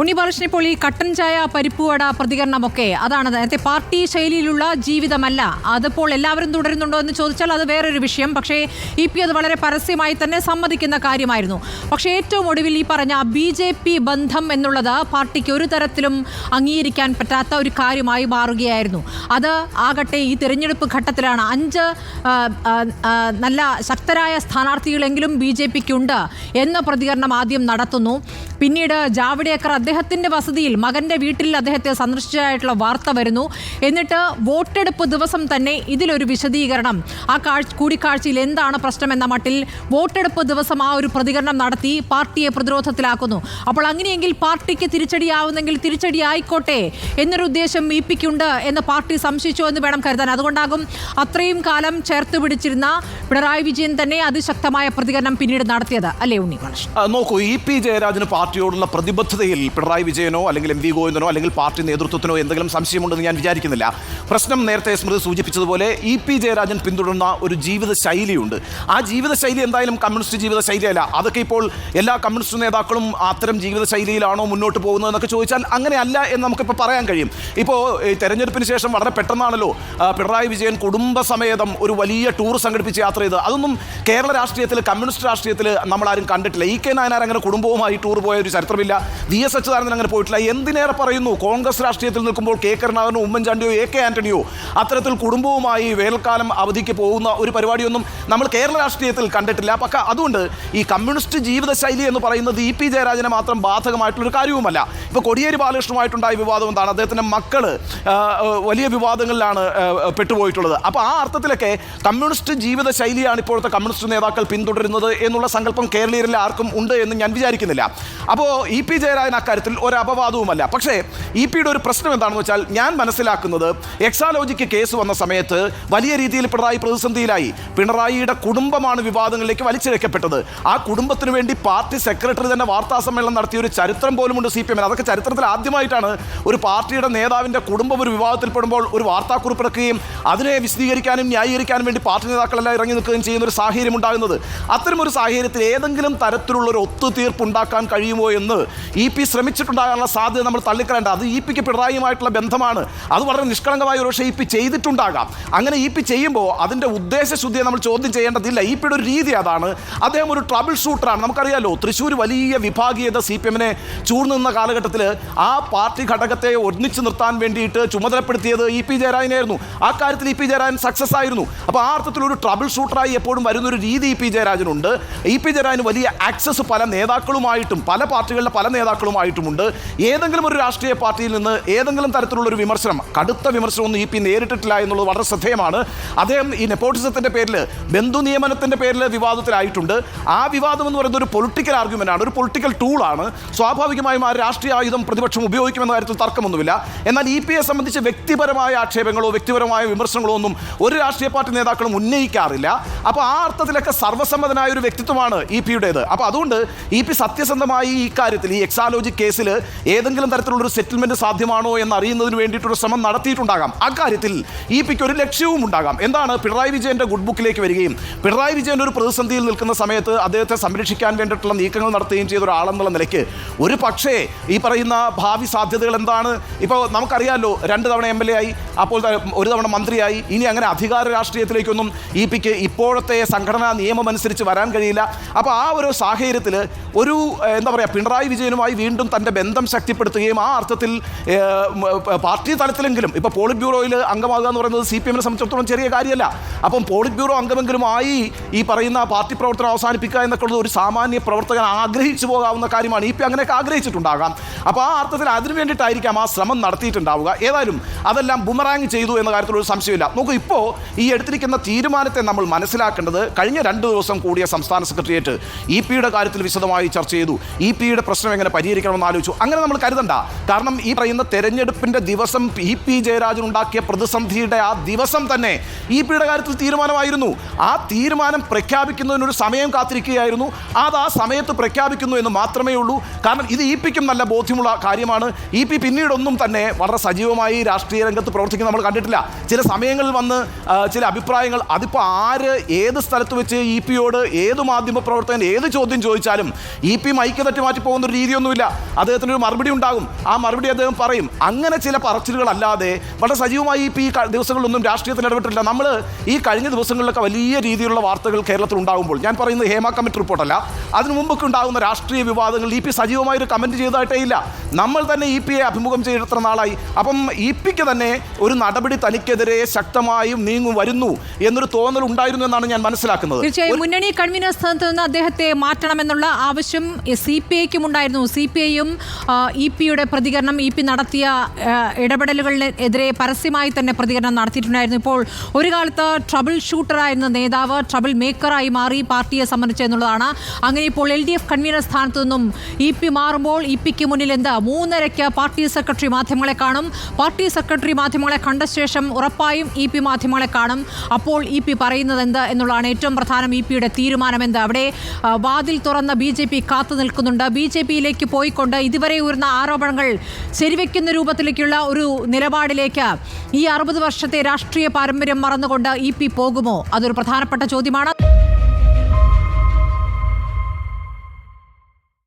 ഉണ്ണിബാലകൃഷ്ണൻ ഇപ്പോൾ ഈ കട്ടൻ ചായ പരിപ്പുവട പ്രതികരണമൊക്കെ അതാണ് നേരത്തെ പാർട്ടി ശൈലിയിലുള്ള ജീവിതമല്ല. അതിപ്പോൾ എല്ലാവരും തുടരുന്നുണ്ടോ എന്ന് ചോദിച്ചാൽ അത് വേറൊരു വിഷയം. പക്ഷേ ഇ പി അത് വളരെ പരസ്യമായി തന്നെ സമ്മതിക്കുന്ന കാര്യമായിരുന്നു. പക്ഷേ ഏറ്റവും ഒടുവിൽ ഈ പറഞ്ഞ ബി ജെ പി ബന്ധം എന്നുള്ളത് പാർട്ടിക്ക് ഒരു തരത്തിലും അംഗീകരിക്കാൻ പറ്റാത്ത ഒരു കാര്യമായി മാറുകയായിരുന്നു. അത് ആകട്ടെ ഈ തിരഞ്ഞെടുപ്പ് ഘട്ടത്തിലാണ് അഞ്ച് നല്ല ശക്തരായ സ്ഥാനാർത്ഥികളെങ്കിലും ബി ജെ പിക്കുണ്ട് എന്ന പ്രതികരണം ആദ്യം നടത്തുന്നു. പിന്നീട് ജാവ്ദേക്കർ അദ്ദേഹത്തിന്റെ വസതിയിൽ മകന്റെ വീട്ടിൽ അദ്ദേഹത്തെ സന്ദർശിച്ചതായിട്ടുള്ള വാർത്ത വരുന്നു. എന്നിട്ട് വോട്ടെടുപ്പ് ദിവസം തന്നെ ഇതിലൊരു വിശദീകരണം. ആ കാഴ്ച കൂടിക്കാഴ്ചയിൽ എന്താണ് പ്രശ്നം എന്ന മട്ടിൽ വോട്ടെടുപ്പ് ദിവസം ആ ഒരു പ്രതികരണം നടത്തി പാർട്ടിയെ പ്രതിരോധത്തിലാക്കുന്നു. അപ്പോൾ അങ്ങനെയെങ്കിൽ പാർട്ടിക്ക് തിരിച്ചടിയാവുന്നെങ്കിൽ തിരിച്ചടി ആയിക്കോട്ടെ എന്നൊരു ഉദ്ദേശം ഇ പിക്കുണ്ട് എന്ന് പാർട്ടി സംശയിച്ചു എന്ന് വേണം കരുതാൻ. അതുകൊണ്ടാകും അത്രയും കാലം ചേർത്ത് പിടിച്ചിരുന്ന പിണറായി വിജയൻ തന്നെ അതിശക്തമായ പ്രതികരണം പിന്നീട് നടത്തിയത്. അല്ലേ ഉണ്ണി നോക്കൂ ഇ പി ജയരാജന് പാർട്ടിയോടുള്ള പ്രതിബദ്ധതയിൽ പിണറായി വിജയനോ അല്ലെങ്കിൽ എം വി ഗോവിന്ദനോ അല്ലെങ്കിൽ പാർട്ടി നേതൃത്വത്തിനോ എന്തെങ്കിലും സംശയമുണ്ടെന്ന് ഞാൻ വിചാരിക്കുന്നില്ല. പ്രശ്നം നേരത്തെ സ്മൃതി സൂചിപ്പിച്ചതുപോലെ ഇ പി ജയരാജൻ പിന്തുടരുന്ന ഒരു ജീവിത ശൈലിയുണ്ട്. ആ ജീവിത ശൈലി എന്തായാലും കമ്മ്യൂണിസ്റ്റ് ജീവിത ശൈലിയല്ല. അതൊക്കെ ഇപ്പോൾ എല്ലാ കമ്മ്യൂണിസ്റ്റ് നേതാക്കളും അത്തരം ജീവിത ശൈലിയിലാണോ മുന്നോട്ട് പോകുന്നത് എന്നൊക്കെ ചോദിച്ചാൽ അങ്ങനെയല്ല എന്ന് നമുക്കിപ്പോൾ പറയാൻ കഴിയും. ഇപ്പോൾ തെരഞ്ഞെടുപ്പിന് ശേഷം വളരെ പെട്ടെന്നാണല്ലോ പിണറായി വിജയൻ കുടുംബസമേതം ഒരു വലിയ ടൂർ സംഘടിപ്പിച്ച് യാത്ര ചെയ്ത് അതൊന്നും കേരള രാഷ്ട്രീയത്തിൽ കമ്മ്യൂണിസ്റ്റ് രാഷ്ട്രീയത്തിൽ നമ്മളാരും കണ്ടിട്ടില്ല. ഇ കെ നായനാർ അങ്ങനെ കുടുംബവുമായി ടൂർ പോയ ഒരു ചരിത്രമില്ല. വി എസ് അച്യുതാനന്ദൻ അങ്ങനെ പോയിട്ടില്ല. എന്തിനേറെ പറയുന്നു? കോൺഗ്രസ് രാഷ്ട്രീയത്തിൽ നിൽക്കുമ്പോൾ കെ. കരുണാകരനോ ഉമ്മൻചാണ്ടിയോ എ. കെ. ആന്റണിയോ അത്തരത്തിൽ കുടുംബവുമായി വേനൽക്കാലം അവധിക്ക് പോകുന്ന ഒരു പരിപാടിയൊന്നും നമ്മൾ കേരള രാഷ്ട്രീയത്തിൽ കണ്ടിട്ടില്ല. പക്ഷേ അതുകൊണ്ട് ഈ കമ്മ്യൂണിസ്റ്റ് ജീവിതശൈലി എന്ന് പറയുന്നത് ഇ. പി. ജയരാജനെ മാത്രം ബാധകമായിട്ടുള്ളൊരു കാര്യവുമല്ല. ഇപ്പോൾ കൊടിയേരി ബാലകൃഷ്ണനുമായിട്ടുണ്ടായ വിവാദം എന്താണ്? അദ്ദേഹത്തിന്റെ ആ, വലിയ വിവാദങ്ങളിലാണ് പെട്ടുപോയിട്ടുള്ളത്. അപ്പോൾ ആ അർത്ഥത്തിലൊക്കെ കമ്മ്യൂണിസ്റ്റ് ജീവിത ശൈലിയാണ് ഇപ്പോഴത്തെ കമ്മ്യൂണിസ്റ്റ് നേതാക്കൾ പിന്തുടരുന്നത് എന്നുള്ള സങ്കല്പം കേരളീയരിൽ ആർക്കും ഉണ്ട് എന്ന് ഞാൻ വിചാരിക്കുന്നില്ല. അപ്പോൾ ഇ പി ജയരാജൻ അക്കാര്യത്തിൽ ഒരു അപവാദവുമല്ല. പക്ഷേ ഇ പിയുടെ ഒരു പ്രശ്നം എന്താണെന്ന് വെച്ചാൽ ഞാൻ മനസ്സിലാക്കുന്നത് എക്സാലോജിക്ക് കേസ് വന്ന സമയത്ത് വലിയ രീതിയിൽ പിണറായി പ്രതിസന്ധിയിലായി. പിണറായിയുടെ കുടുംബമാണ് വിവാദങ്ങളിലേക്ക് വലിച്ചിഴക്കപ്പെട്ടത്. ആ കുടുംബത്തിന് വേണ്ടി പാർട്ടി സെക്രട്ടറി തന്നെ വാർത്താ സമ്മേളനം നടത്തിയ ഒരു ചരിത്രം പോലുമുണ്ട് സി പി എമ്മിന്. അതൊക്കെ ചരിത്രത്തിൽ ആദ്യമായിട്ടാണ് ഒരു പാർട്ടിയുടെ നേതാവിന്റെ കുടുംബം ഒരു വിവാദത്തിൽപ്പെടുമ്പോൾ ഒരു വാർത്താക്കുറിപ്പ് ഇറക്കുകയും അതിനെ വിശദീകരിക്കാനും ന്യായീകരിക്കാനും വേണ്ടി പാർട്ടി നേതാക്കളെല്ലാം ഇറങ്ങി നിൽക്കുകയും ചെയ്യുന്ന ഒരു സാഹചര്യം ഉണ്ടാകുന്നത് അത്തരമൊരു സാഹചര്യത്തിൽ ഏതെങ്കിലും തരത്തിലുള്ള ഒരു ഒത്തുതീർപ്പ് ഉണ്ടാക്കാൻ കഴിയുമോ എന്ന് ഇ പി ശ്രമിച്ചിട്ടുണ്ടാകാനുള്ള സാധ്യത നമ്മൾ തള്ളിക്കളേണ്ട അത് ഇ പിക്ക് പിണറായിയുമായിട്ടുള്ള ബന്ധമാണ്. അത് വളരെ നിഷ്കളങ്കമായ ഒരു പക്ഷേ ഇ പി ചെയ്തിട്ടുണ്ടാകാം. അങ്ങനെ ഇ പി ചെയ്യുമ്പോൾ അതിന്റെ ഉദ്ദേശശുദ്ധിയെ നമ്മൾ ചോദ്യം ചെയ്യേണ്ടതില്ല. ഇ പിയുടെ ഒരു രീതി അതാണ്. അദ്ദേഹം ഒരു ട്രബിൾ ഷൂട്ടറാണ്. നമുക്കറിയാലോ തൃശ്ശൂർ വലിയ വിഭാഗീയത സി പി എമ്മിനെ ചൂർന്നുന്ന കാലഘട്ടത്തിൽ ആ പാർട്ടി ഘടകത്തെ ഒന്നിച്ചു നിർത്താൻ വേണ്ടിയിട്ട് ചുമതലപ്പെടുത്തിയത് ഇ പി ജയരാജനായിരുന്നു. ആ കാര്യത്തിൽ ഇ പി ജയരാജൻ സക്സസ് ആയിരുന്നു. അപ്പോൾ ആ അർത്ഥത്തിൽ ഒരു ട്രബിൾ ഷൂട്ടറായി എപ്പോഴും വരുന്നൊരു രീതി ഇ പി ജയരാജനുണ്ട്. ഇ പി ജയരാജന് വലിയ ആക്സസ് പല നേതാക്കളുമായിട്ടും പല പാർട്ടികളിലെ പല നേതാക്കളുമായിട്ടുമുണ്ട്. ഏതെങ്കിലും ഒരു രാഷ്ട്രീയ പാർട്ടിയിൽ നിന്ന് ഏതെങ്കിലും തരത്തിലുള്ള ഒരു വിമർശനം കടുത്ത വിമർശനമൊന്നും ഇ പി നേരിട്ടിട്ടില്ല എന്നുള്ളത് വളരെ ശ്രദ്ധേയമാണ്. അദ്ദേഹം ഈ നെപ്പോട്ടിസത്തിന്റെ പേരിൽ ബന്ധു നിയമനത്തിന്റെ പേരിൽ വിവാദത്തിലായിട്ടുണ്ട്. ആ വിവാദം എന്ന് പറയുന്നത് ഒരു പൊളിറ്റിക്കൽ ആർഗ്യുമെന്റ് ആണ് ഒരു പൊളിറ്റിക്കൽ ടൂളാണ് സ്വാഭാവികമായും ആ രാഷ്ട്രീയ ആയുധം പ്രതിപക്ഷം ഉപയോഗിക്കുമെന്ന കാര്യത്തിൽ തർക്കമൊന്നുമില്ല. എന്നാൽ ഇ പിയെ സംബന്ധിച്ച് വ്യക്തിപരമായ ആക്ഷേപങ്ങളോ വ്യക്തിപരമായ വിമർശനങ്ങളോ ഒന്നും ഒരു രാഷ്ട്രീയ പാർട്ടി നേതാക്കളും ഉന്നയിക്കാറില്ല. അപ്പോൾ ആ അർത്ഥത്തിലൊക്കെ സർവസമ്മതനായ ഒരു വ്യക്തിത്വമാണ് ഇ പിയുടേത്. അപ്പോൾ അതുകൊണ്ട് ഇ പി സത്യസന്ധമായി ഈ കാര്യത്തിൽ ഈ എക്സാലോജി കേസിൽ ഏതെങ്കിലും തരത്തിലുള്ള ഒരു സെറ്റിൽമെന്റ് സാധ്യമാണോ എന്ന് അറിയുന്നതിന് വേണ്ടിയിട്ടൊരു ശ്രമം നടത്തിയിട്ടുണ്ടാകാം. അക്കാര്യത്തിൽ ഇ പിക്ക് ഒരു ലക്ഷ്യവും ഉണ്ടാകാം. എന്താണ്? പിണറായി വിജയന്റെ ഗുഡ് ബുക്കിലേക്ക് വരികയും പിണറായി വിജയൻ ഒരു പ്രതിസന്ധിയിൽ നിൽക്കുന്ന സമയത്ത് അദ്ദേഹത്തെ സംരക്ഷിക്കാൻ വേണ്ടിയിട്ടുള്ള നീക്കങ്ങൾ നടത്തുകയും ചെയ്ത ഒരാളെന്നുള്ള നിലയ്ക്ക് ഒരു പക്ഷേ ഈ പറയുന്ന ഭാവി സാധ്യതകൾ എന്താണ്? ഇപ്പോൾ നമുക്കറിയാമല്ലോ രണ്ട് തവണ എം എൽ എ ആയി അപ്പോൾ ഒരു തവണ മന്ത്രിയായി. ഇനി അങ്ങനെ അധികാര രാഷ്ട്രീയത്തിലേക്കൊന്നും ഇ പിക്ക് ഇപ്പോഴത്തെ സംഘടനാ നിയമം അനുസരിച്ച് വരാൻ കഴിയില്ല. അപ്പോൾ ആ ഒരു സാഹചര്യത്തിൽ ഒരു എന്താ പറയുക പിണറായി വിജയനുമായി വീണ്ടും തന്റെ ബന്ധം ശക്തിപ്പെടുത്തുകയും ആ അർത്ഥത്തിൽ പാർട്ടി തലത്തിലെങ്കിലും ഇപ്പോൾ പോളിറ്റ് ബ്യൂറോയിൽ അംഗമാകുക എന്ന് പറയുന്നത് സി പി എമ്മിനെ സംബന്ധിച്ചിടത്തോളം ചെറിയ കാര്യമല്ല. അപ്പം പോളിറ്റ് ബ്യൂറോ അംഗമെങ്കിലുമായി ഈ പറയുന്ന പാർട്ടി പ്രവർത്തനം അവസാനിപ്പിക്കുക എന്നൊക്കെ ഉള്ളത് ഒരു സാമാന്യ പ്രവർത്തകൻ ആഗ്രഹിച്ചു പോകാവുന്ന കാര്യമാണ്. ഇ പി അങ്ങനെയൊക്കെ ആഗ്രഹിച്ചിട്ടുണ്ടാകാം. അപ്പോൾ ആ അർത്ഥത്തിൽ അതിനു വേണ്ടിയിട്ടായിരിക്കാം ആ ശ്രമം നടത്തിയിട്ടുണ്ടാവുക. ഏതായാലും അതെല്ലാം ബുമറാങ് ചെയ്തു എന്ന കാര്യത്തിലൊരു സംശയമില്ല. നോക്കൂ ഇപ്പോൾ ഈ എടുത്തിരിക്കുന്ന തീരുമാനത്തെ നമ്മൾ മനസ്സിലാക്കേണ്ടത് കഴിഞ്ഞ രണ്ട് ദിവസം കൂടിയ സംസ്ഥാന സെക്രട്ടേറിയറ്റ് ഇ പിയുടെ കാര്യത്തിൽ വിശദമായി ചർച്ച ചെയ്തു. ഇ പിയുടെ പ്രശ്നം എങ്ങനെ പരിഹരിക്കണമെന്ന് ആലോചിച്ചു. അങ്ങനെ നമ്മൾ കരുതണ്ട. കാരണം ഈ പറയുന്ന തെരഞ്ഞെടുപ്പിന്റെ ദിവസം ഇ പി ജയരാജൻ ഉണ്ടാക്കിയ പ്രതിസന്ധിയുടെ ആ ദിവസം തന്നെ ഇ പിയുടെ കാര്യത്തിൽ തീരുമാനമായിരുന്നു. ആ തീരുമാനം പ്രഖ്യാപിക്കുന്നതിനൊരു സമയം കാത്തിരിക്കുകയായിരുന്നു. അത് ആ സമയത്ത് പ്രഖ്യാപിക്കുന്നു എന്ന് മാത്രമേ ഉള്ളൂ. കാരണം ഇത് ഇ പിക്കും നല്ല ബോധ്യമുള്ള കാര്യമാണ്. ഇ പി പിന്നീടൊന്നും തന്നെ വളരെ സജീവമായി രാഷ്ട്രീയ രംഗത്ത് പ്രവർത്തിക്കുന്ന നമ്മൾ കണ്ടിട്ടില്ല. ചില സമയങ്ങളിൽ വന്ന് ചില അഭിപ്രായങ്ങൾ അതിപ്പോൾ ആര് ഏത് സ്ഥലത്ത് വെച്ച് ഇ പിയോട് ഏത് മാധ്യമ പ്രവർത്തകൻ ഏത് ചോദ്യം ചോദിച്ചാലും ഇ പി മൈക്ക് തട്ടി മാറ്റി പോകുന്ന ഒരു രീതിയൊന്നുമില്ല. അദ്ദേഹത്തിന് ഒരു മറുപടി ഉണ്ടാകും. ആ മറുപടി അദ്ദേഹം പറയും. അങ്ങനെ ചില പറച്ചിലുകളല്ലാതെ വളരെ സജീവമായി ഇപ്പോൾ ഈ ദിവസങ്ങളിലൊന്നും രാഷ്ട്രീയത്തിൽ ഇടപെട്ടില്ല നമ്മൾ ഈ കഴിഞ്ഞ ദിവസങ്ങളിലൊക്കെ വലിയ രീതിയിലുള്ള വാർത്തകൾ കേരളത്തിൽ ഉണ്ടാകുമ്പോൾ ഞാൻ പറയുന്നത് ഹേമ കമ്മിറ്റി റിപ്പോർട്ടല്ല. അതിനു മുമ്പൊക്കെ ഉണ്ടാകുന്ന രാഷ്ട്രീയ വിവാദങ്ങൾ ഇ പി സജീവമായി ഒരു കമന്റ് ചെയ്തതായിട്ടേ ഇല്ല. നമ്മൾ തന്നെ ഇ പിയെ അഭിമുഖം ചെയ്ത് എത്ര നാളായി. അപ്പം ഇ പിക്ക് തന്നെ ഒരു നടപടി തനിക്കെതിരെ ശക്തമായും നീങ്ങും വരുന്നു എന്നൊരു തോന്നൽ ഉണ്ടായിരുന്നു എന്നാണ് ഞാൻ മനസ്സിലാക്കുന്നത്. തീർച്ചയായും മുന്നണി കൺവീനർ സ്ഥാനത്ത് നിന്ന് അദ്ദേഹത്തെ മാറ്റണമെന്നുള്ള ആവശ്യം സി പി ഐക്കും ഉണ്ടായിരുന്നു. സി പി ഐയും ഇ പിയുടെ പ്രതികരണം ഇ പി നടത്തിയ ഇടപെടലുകളിനെതിരെ പരസ്യമായി തന്നെ പ്രതികരണം നടത്തിയിട്ടുണ്ടായിരുന്നു. ഇപ്പോൾ ഒരു കാലത്ത് ട്രബിൾ ഷൂട്ടറായിരുന്ന നേതാവ് ട്രബിൾ മേക്കറായി മാറി പാർട്ടിയെ സംബന്ധിച്ചെന്നുള്ളതാണ് അങ്ങനെ ഇപ്പോൾ എൽ ഡി എഫ് കൺവീനർ സ്ഥാനത്തു നിന്നും ഇ പി മാറുമ്പോൾ ഇ പിക്ക് മുന്നിൽ എന്ത് മൂന്നരയ്ക്ക് പാർട്ടി സെക്രട്ടറി മാധ്യമങ്ങളെ കാണും. പാർട്ടി സെക്രട്ടറി മാധ്യമങ്ങളെ കണ്ട ശേഷം ഉറപ്പായും ഇ പി മാധ്യമങ്ങളെ കാണും. അപ്പോൾ ഇ പി പറയുന്നത് എന്ത് എന്നുള്ളതാണ് ഏറ്റവും പ്രധാനം ഇ പിയുടെ തീരുമാനം എന്ത്? അവിടെ വാതിൽ തുറന്ന ബി ജെ പി കാത്തു നിൽക്കുന്നുണ്ട്. ബി ജെ പിയിലേക്ക് പോയിക്കൊണ്ട് ഇതുവരെ ഉയർന്ന ആരോപണങ്ങൾ ശരിവെക്കുന്ന രൂപത്തിലേക്കുള്ള ഒരു നിലപാടിലേക്ക് ഈ അറുപത് വർഷത്തെ രാഷ്ട്രീയ പാരമ്പര്യം മറന്നുകൊണ്ട് ഇ പി പോകുമോ? അതൊരു പ്രധാനപ്പെട്ട ചോദ്യമാണ്.